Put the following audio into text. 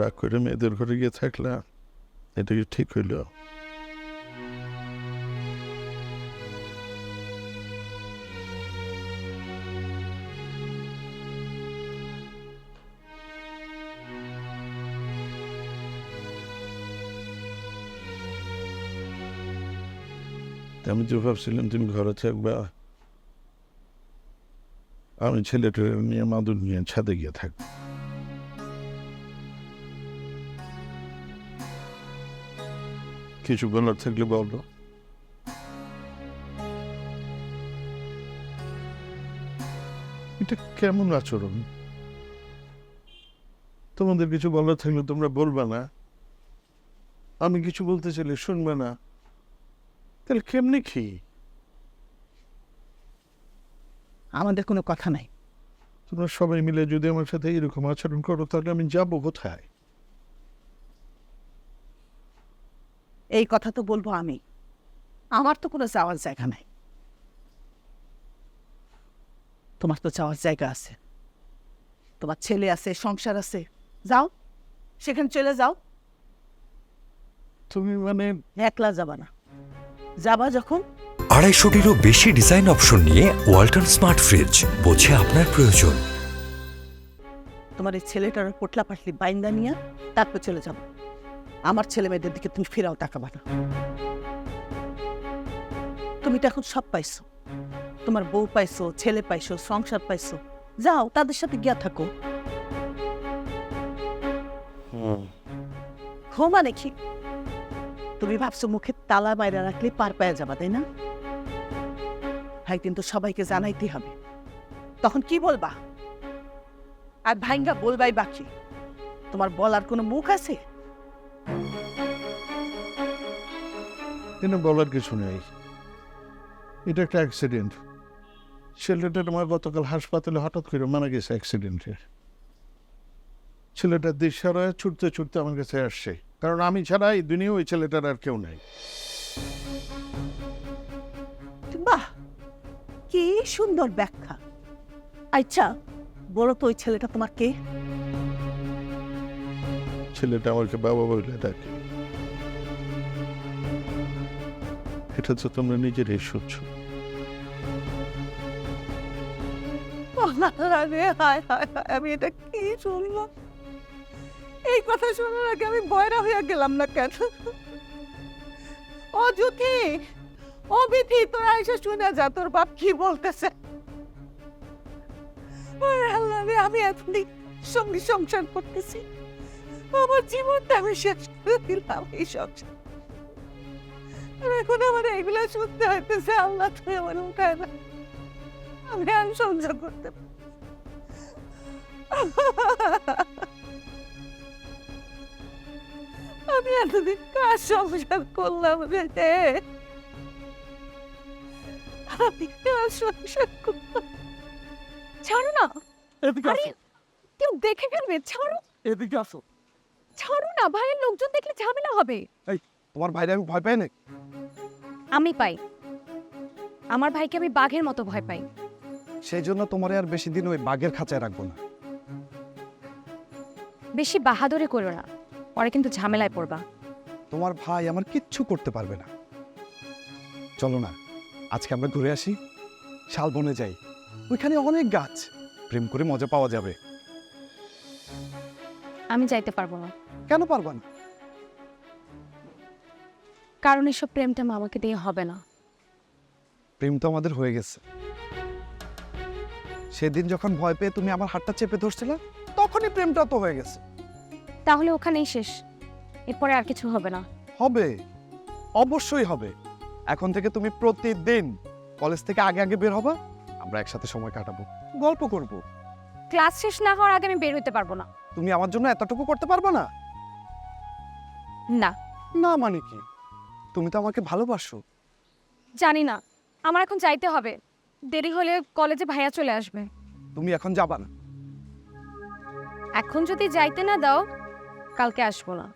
রাগ করে মেয়েদের ঘরে গিয়ে থাকলা এটা কি ঠিক হইল? আমি তো ভাবছিলাম তুমি ঘরে থাকবা, আমি ছেলেটা নিয়ে মাদুর নিয়ে ছাদে গিয়ে থাকব। কিছু বলার থাকলে বলো। এটা কেমন আচরণ? তোমাদের কিছু বলার থাকলে তোমরা বলবে না। আমি কিছু বলতে চাইলে শুনবে না। তাহলে কেমনি কি? আমাদের কোনো কথা নাই। তোমরা সবাই মিলে যদি আমার সাথে এরকম আচরণ করো তাহলে আমি যাব কোথায়? এই কথা তো বলব আমি। আমার তো কোনো যাওয়ার জায়গা নাই। তোমার তো যাওয়ার জায়গা আছে। তোমার ছেলে আছে সংসার আছে। যাও সেখানে চলে যাও। তুমি মানে একলা যাবা না। যাবা যখন। আড়াইশোটিরও বেশি ডিজাইন অপশন নিয়ে ওয়ালটন স্মার্ট ফ্রিজ বোঝে আপনার প্রয়োজন। তোমার এই ছেলেটার পোটলা পাটলি বাইন্দা নিয়ে তারপর চলে যাব। আমার ছেলে মেয়েদের দিকে তুমি ফেরাও তাকাবা না। তুমি তো এখন সব পাইছো। তোমার বউ পাইছো ছেলে পাইছো সংসার পাইছো। যাও তাদের সাথে গিয়া থাকো। হো মানে কি? তুমি ভাবছ মুখে তালা বাইরে রাখলে পার পায়ে যাবা তাই না? ভাই কিন্তু সবাইকে জানাইতে হবে। তখন কি বলবা? আর ভাইঙ্গা বলবাই বাকি। তোমার বলার কোনো মুখ আছে? কিন্তু বলার কিছু নেই। এটা একটা অ্যাক্সিডেন্ট ছেলেটা আমার গতকাল হাসপাতালে হঠাৎ করে মারা গেছে অ্যাক্সিডেন্টে ছেলেটা দিশারা ছুটতে ছুটতে আমার কাছে আসছে। কারণ আমি ছাড়া এই দুনিয়া ওই ছেলেটার আর কেউ নাই। বাহ! কি সুন্দর ব্যাখ্যা। আচ্ছা বলো তো ওই ছেলেটা তোমার কে? ছেলেটা আমাকে বাবা বলে ডাকে। এটা তো তোমরা হায় হায় আমি এটা কি এই কথা শোনার আগে আমি বয়রা হয়ে গেলাম না কেন? ও ও বিধি, তোরা এসে শুনে যা, তোর বাপ কি বলতেছে? আমি এতদিন সঙ্গে সংসার করতেছি। আমার জীবনটা আমি শেষ করে দিলাম এই সংসার। আর এখন আমার এইগুলা শুনতে হইতেছে আল্লাহ তুই আমার উঠায় না। আমি আর সহ্য করতে আমি এতদিন কার সংসার করলাম রে আমি কার সংসার করলাম? ছাড়ো না। এদিকে আরে কেউ দেখে ফেলবে? ছাড়ো। এদিকে আসো। ছাড়ো না ভাইয়ের লোকজন দেখলে ঝামেলা হবে। এই তোমার ভাইরে আমি ভয় পাই না আমি পাই। আমার ভাইকে আমি বাঘের মতো ভয় পাই। সেই জন্য তোমার আর বেশি দিন ওই বাঘের খাঁচায় রাখব না। বেশি বাহাদুরি করো না। পরে কিন্তু ঝামেলায় পড়বা। তোমার ভাই আমার কিচ্ছু করতে পারবে না। চলো না আজকে আমরা ঘুরে আসি। শালবনে যাই। ওইখানে অনেক গাছ। প্রেম করে মজা পাওয়া যাবে। আমি যাইতে পারব না। কেন পারবা না? কারণ এসব প্রেমটা আমাকে দিয়ে হবে না। প্রেম তো আমাদের হয়ে গেছে। সেদিন যখন ভয় পেয়ে তুমি আমার হাতটা চেপে ধরছিলে তখনই প্রেমটা তো হয়ে গেছে। তাহলে ওখানেই শেষ। এরপরে আর কিছু হবে না। হবে। অবশ্যই হবে। এখন থেকে তুমি প্রতিদিন কলেজ থেকে আগে আগে বের হবা আমরা একসাথে সময় কাটাবো গল্প করব। ক্লাস শেষ না হওয়ার আগে আমি বের হতে পারব না। তুমি আমার জন্য এতটুকু করতে পারবে না? না। না মানে কি? তুমি তো আমাকে ভালোবাসো। জানি না। আমার এখন যাইতে হবে। দেরি হলে কলেজে ভাইয়া চলে আসবে। তুমি এখন যাবা না। এখন যদি যাইতে না দাও কালকে আসব না।